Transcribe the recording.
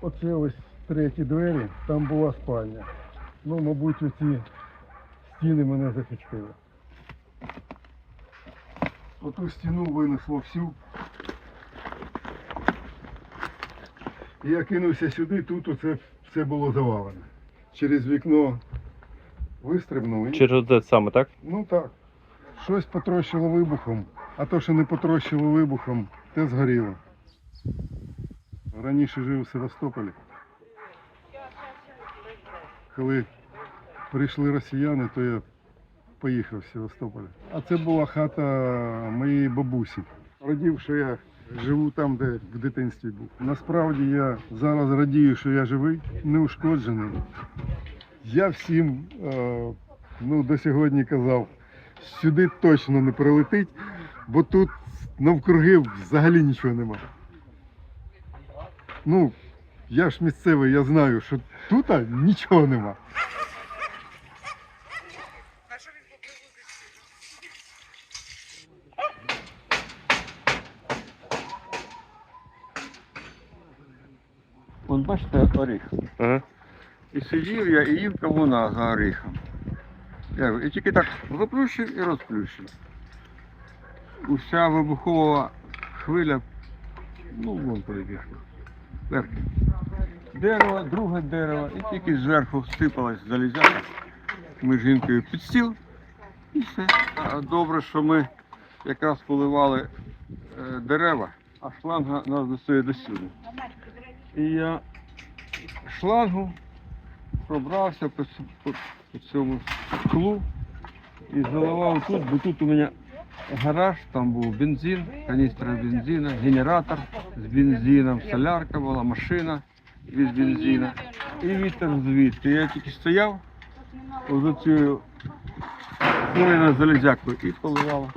оце ось треті двері, там була спальня. Ну, мабуть, оці стіни мене захистили. Оту стіну винесло всю. І Я кинувся сюди, тут оце все було завалено. Через вікно вистрибнув і Через те саме, так? Ну так. Щось потрощило вибухом, а то, що не потрощило вибухом, те згоріло. Раніше жив у Севастополі. Коли прийшли росіяни, то я поїхав в Севастополь. А це була хата моєї бабусі. Радів, що я живу там, де в дитинстві був. Насправді я зараз радію, що я живий, неушкоджений. Я всім е, ну, до сьогодні казав, сюди точно не прилетить, бо тут навкруги взагалі нічого нема. Ну, я ж місцевий, я знаю, що тут нічого нема. От бачите оріх. Ага. І сидів я і їв кавуна за оріхом. Я- І тільки так заплющив і розплющив. Уся вибухова хвиля, ну вон куди пішла. Верхи. Дерево, друге дерево, і тільки зверху всипалась залізяка. Ми жінкою під стіл і все. Добре, що ми якраз поливали е, дерева, а шланга нас достає до сюди. І я шлангу пробрався по, цьому склу і заливав тут, бо тут у мене гараж, там був бензин, каністра бензина, генератор з бензином, солярка була, машина від бензина і вітер звідти. Я тільки стояв цією хвилиною залізякою і поливав